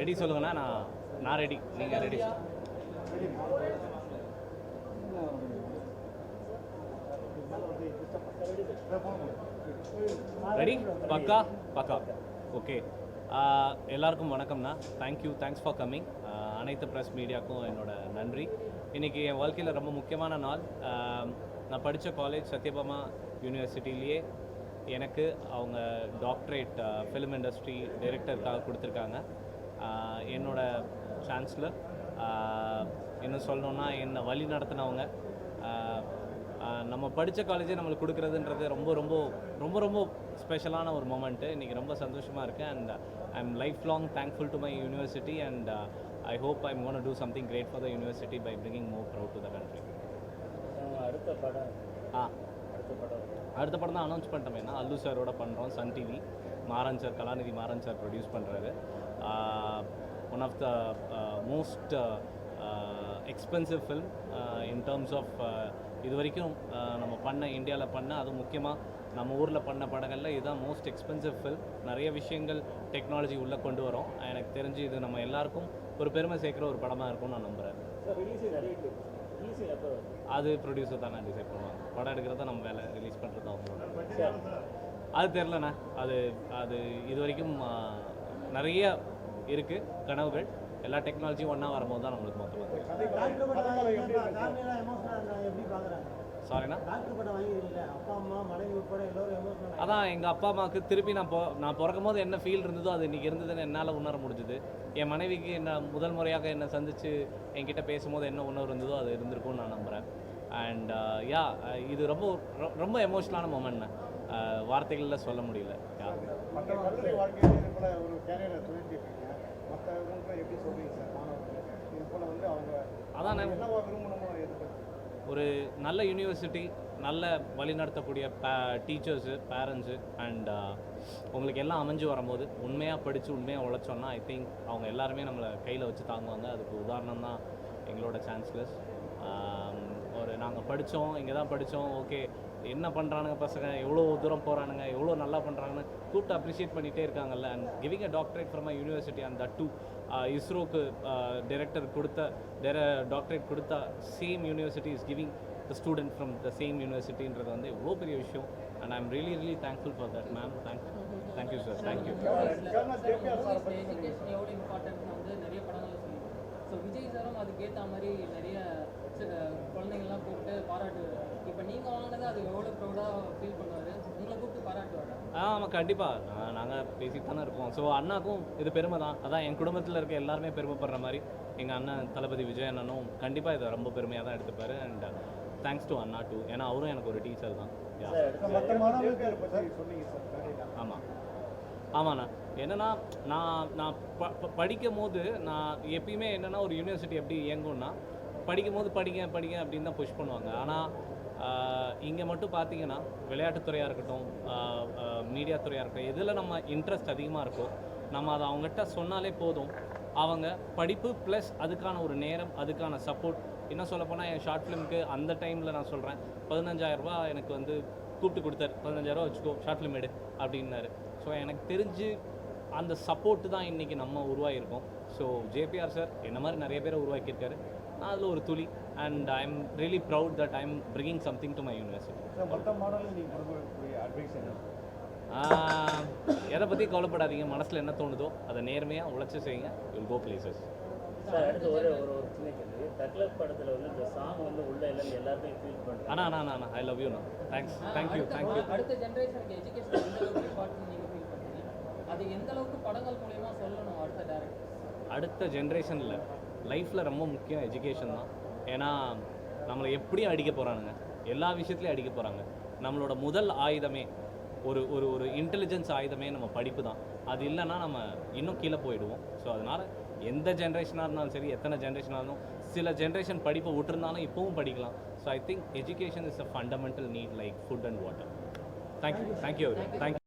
Ready சொல்லுங்கண்ணா நான் நான் ரெடி நீங்கள் ரெடி ரெடி பக்கா? பக்கா. ஓகே எல்லாருக்கும் வணக்கம்ண்ணா. Thank you thanks for coming அனைத்து ப்ரெஸ் மீடியாவுக்கும் என்னோட நன்றி. இன்றைக்கி என் வாழ்க்கையில் ரொம்ப முக்கியமான நாள். நான் படித்த காலேஜ் சத்யபாமா யூனிவர்சிட்டிலேயே எனக்கு அவங்க டாக்டரேட் ஃபிலிம் இண்டஸ்ட்ரி டைரக்டருக்காக கொடுத்துருக்காங்க. என்னோட சான்ஸ்லர் இன்னும் சொல்லணுன்னா என்னை வழி நடத்தினவங்க. நம்ம படித்த காலேஜே நம்மளுக்கு கொடுக்குறதுன்றது ரொம்ப ரொம்ப ரொம்ப ரொம்ப ஸ்பெஷலான ஒரு மூமெண்ட்டு இன்றைக்கி ரொம்ப சந்தோஷமாக இருக்கேன் and I am lifelong thankful to my university and I hope I am gonna do something great for the university by bringing more proud to the country அடுத்த படம். ஆ. அடுத்த படம் தான் அனௌன்ஸ் பண்ணிட்டோமேனா அல்லு சாரோட பண்ணுறோம் Sun TV Maran sir Kalanithi Maran sir produce பண்ணுறாரு one of the most expensive film in terms of இது வரைக்கும் நம்ம பண்ண இந்தியாவில் பண்ண அது முக்கியமாக நம்ம ஊரில் பண்ண படங்களில் இதுதான் மோஸ்ட் எக்ஸ்பென்சிவ் ஃபில்ம் நிறைய விஷயங்கள் டெக்னாலஜி உள்ளே கொண்டு வரோம். எனக்கு தெரிஞ்சு இது நம்ம எல்லாருக்கும் ஒரு பெருமை சேர்க்குற ஒரு படமாக இருக்கும்னு நான் நம்புகிறேன் அது ப்ரொடியூசர் தான் நான் டிசைட் பண்ணுவாங்க படம் எடுக்கிறது நம்ம வேலை ரிலீஸ் பண்ணுறது அவங்களோட சார் அது தெரிலண்ணா அது அது இது வரைக்கும் நிறைய இருக்குது கனவுகள் எல்லா டெக்னாலஜியும் ஒன்றா வரும்போது தான் நம்மளுக்கு மொத்தமாக சாரிண்ணா டாக்டர் பட்டம் வாங்கிருக்கீங்களா அப்பா அம்மா மனைவி உட்பட எல்லோரும் எமோஷனல் அதான் எங்கள் அப்பா அம்மாவுக்கு திருப்பி நான் பொ நான் பிறக்கும் போது என்ன ஃபீல் இருந்ததோ அது இன்றைக்கி இருந்ததுன்னு என்னால் உணர முடிஞ்சுது. என் மனைவிக்கு என்ன முதல் முறையாக என்னை சந்தித்து என்கிட்ட பேசும்போது என்ன உணர்வு இருந்ததோ அது இருந்திருக்கும்னு நான் நம்புகிறேன் அண்ட் யா இது ரொம்ப ரொம்ப எமோஷ்னலான மூமெண்ட்ண்ணே வார்த்தைகளில் சொல்ல முடியல. அதான் ஒரு நல்ல யூனிவர்சிட்டி நல்ல வழிநடத்தக்கூடிய பே டீச்சர்ஸு பேரண்ட்ஸு அண்ட் உங்களுக்கு எல்லாம் அமைஞ்சு வரும்போது உண்மையாக படித்து உண்மையாக உழைச்சோன்னா ஐ திங்க் அவங்க எல்லாருமே நம்மளை கையில் வச்சு தாங்குவாங்க. அதுக்கு உதாரணம் தான் எங்களோட சான்ஸ்லர்ஸ் நாங்கள் படித்தோம் இங்கே தான் படித்தோம் ஓகே என்ன பண்ணுறானுங்க பசங்க எவ்வளோ தூரம் போகிறானுங்க எவ்வளோ நல்லா பண்ணுறாங்கன்னு கூப்பிட்டு அப்ரிஷியேட் பண்ணிகிட்டே இருக்காங்கல்ல and giving a doctorate from my university and that to இஸ்ரோக்கு director கொடுத்த டெர டாக்டரேட் கொடுத்த same university is giving the student from the same யூனிவர்சிட்டின்றது வந்து எவ்வளோ பெரிய விஷயம் and I am really really thankful for that ma'am thank thank you sir thank you education வந்து நிறைய படங்கள் ஸோ விஜய் சாரும் அதுக்கேற்ற மாதிரி நிறைய சில குழந்தைங்கள்லாம் கூப்பிட்டு பாராட்டுவார் இப்போ நீங்கள் வாங்கினது அது எவ்வளோ ப்ரௌடாக ஃபீல் பண்ணுவார் உங்களை கூப்பிட்டு பாராட்டுவாரா ஆமாம் கண்டிப்பாக நாங்கள் பேசிட்டு தானே இருக்கோம் ஸோ அண்ணாக்கும் இது பெருமை தான். அதான் என் குடும்பத்தில் இருக்க எல்லாருமே பெருமைப்படுற மாதிரி எங்கள் அண்ணன் தளபதி விஜய் அண்ணனும் கண்டிப்பாக இதை ரொம்ப பெருமையாக தான் எடுத்துப்பாரு. அண்ட் தேங்க்ஸ் டு அண்ணா டூ ஏன்னா அவரும் எனக்கு ஒரு டீச்சர் தான். ஆமாம் ஆமாண்ணா. என்னன்னா நான் நான் ப ப- படிக்கும் போது நான் எப்பயுமே என்னென்னா ஒரு யூனிவர்சிட்டி எப்படி இயங்கும்னா படிக்கும் போது படிங்க படிங்க அப்படின்னு தான் புஷ் பண்ணுவாங்க. ஆனால் இங்கே மட்டும் பார்த்தீங்கன்னா விளையாட்டுத்துறையாக இருக்கட்டும் மீடியா துறையாக இருக்கட்டும் எதில் நம்ம இன்ட்ரெஸ்ட் அதிகமாக இருக்கோ நம்ம அதை அவங்ககிட்ட சொன்னாலே போதும். அவங்க படிப்பு ப்ளஸ் அதுக்கான ஒரு நேரம் அதுக்கான சப்போர்ட் என்ன சொல்லப்போனால் என் ஷார்ட் ஃபிலிமுக்கு அந்த டைமில் நான் சொல்கிறேன் பதினஞ்சாயிரரூபா எனக்கு வந்து கூப்பிட்டு கொடுத்தாரு. பதினஞ்சாயிரரூபா வச்சுக்கோ ஷார்ட் ஃபிலிம் எடு அப்படின்னாரு. ஸோ எனக்கு தெரிஞ்சு அந்த சப்போர்ட்டு தான் இன்றைக்கி நம்ம உருவாகியிருக்கோம். ஸோ ஜேபிஆர் சார் என்ன மாதிரி நிறைய பேரை உருவாக்கியிருக்காரு. அதில் ஒரு துளி. And I am really proud that I am bringing something to my university நீங்கள் கொடுக்கக்கூடிய அட்வைஸ் என்ன? எதை பற்றி கவலைப்படாதீங்க. மனசில் என்ன தோணுதோ அதை நேர்மையாக உழைச்சி செய்யுங்க. வில் கோ பிளேசஸ் சார் அடுத்து ஒரு ஒரு ஒரு சின்ன கேள்வி. தக்லப் படத்தில் வந்து இந்த சாங் வந்து உள்ள இல்லைன்னு எல்லாருமே ஃபீல் பண்ணுறாங்க அண்ணா அண்ணா அண்ணா ஐ லவ் யூ நான் thanks thank you thank you அடுத்த ஜென்ரேஷனுக்கு எஜுகேஷன் அது எந்த அளவுக்கு படங்கள் மூலயமா சொல்லணும் அடுத்த டேரக்டர் அடுத்த ஜென்ரேஷனில் லைஃப்பில் ரொம்ப முக்கியம் எஜுகேஷன் தான். ஏன்னா நம்மளை எப்படியும் அடிக்க போகிறானுங்க எல்லா விஷயத்துலையும் அடிக்க போகிறாங்க நம்மளோட முதல் ஆயுதமே ஒரு ஒரு ஒரு இன்டெலிஜென்ஸ் ஆயுதமே நம்ம படிப்பு தான். அது இல்லைன்னா நம்ம இன்னும் கீழே போயிடுவோம். ஸோ அதனால் எந்த ஜென்ரேஷனாக இருந்தாலும் சரி எத்தனை ஜென்ரேஷனாக இருந்தாலும் சில ஜென்ரேஷன் படிப்பை விட்டுருந்தாலும் இப்போவும் படிக்கலாம். So I think education is a fundamental need like food and water thank you thank you thank you